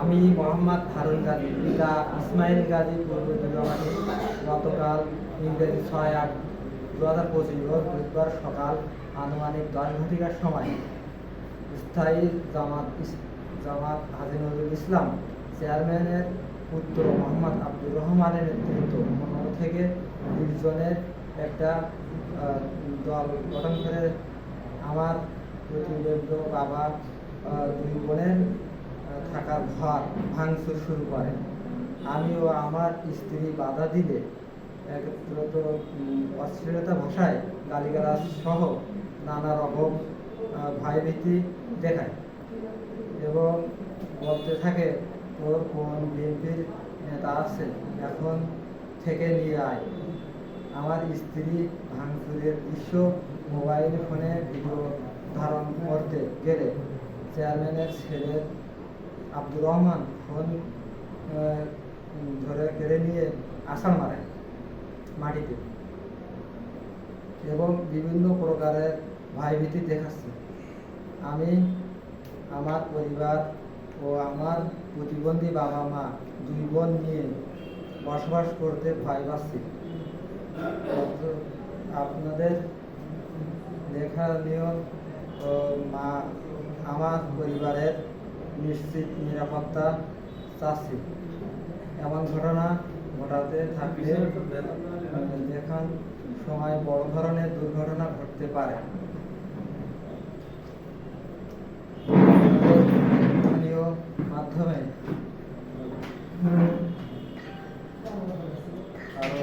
আমি মোহাম্মদ হারুন গাজী, পিতা ইসমাইল গাজী পূর্ব গতকাল ইংরেজি ছয় আট দু হাজার পঁচিশ বুধবার সকাল আনুমানিক দশ ঘটিকার সময় স্থায়ী জামাত জামাত হাজি নজরুল ইসলাম চেয়ারম্যানের পুত্র মোহাম্মদ আব্দুর রহমানের নেতৃত্ব থেকে বিশ জনের একটা দল গঠন করে আমার প্রতিবেদ্য বাবা দুই বোনের থাকার ঘর ভাঙচুর শুরু করে। আমি ও আমার স্ত্রী বাধা দিলে একত্রত অশ্লীলতা ভাষায় গালিগালাজ সহ নানা রকম ভয়ভীতি দেখায় এবং বলতে থাকে, তোর কোন বিএনপির নেতা আছে? এখন থেকে নিয়ে আয়। আমার স্ত্রী ভাঙচুরের দৃশ্য মোবাইল ফোনে ভিডিও ধারণ করতে গেলে চেয়ারম্যানের ছেলে আব্দুর রহমান ফোন ধরে কেড়ে নিয়ে আসার মারে, মাটিতে। এবং বিভিন্ন প্রকারের ভয়ভীতি দেখাচ্ছে। আমি আমার পরিবার ও আমার প্রতিবন্ধী বাবা মা দুই বোন নিয়ে বসবাস করতে ভয় পাচ্ছি। আপনাদের লেখানীয় ও, মা, আমার পরিবারের নিশ্চিত নিরাপত্তা চাচ্ছি। এমন ঘটনা ঘটাতে থাকলে দেখান সময় বড় ধরনের দুর্ঘটনা ঘটতে পারে। মাধ্যমে আরও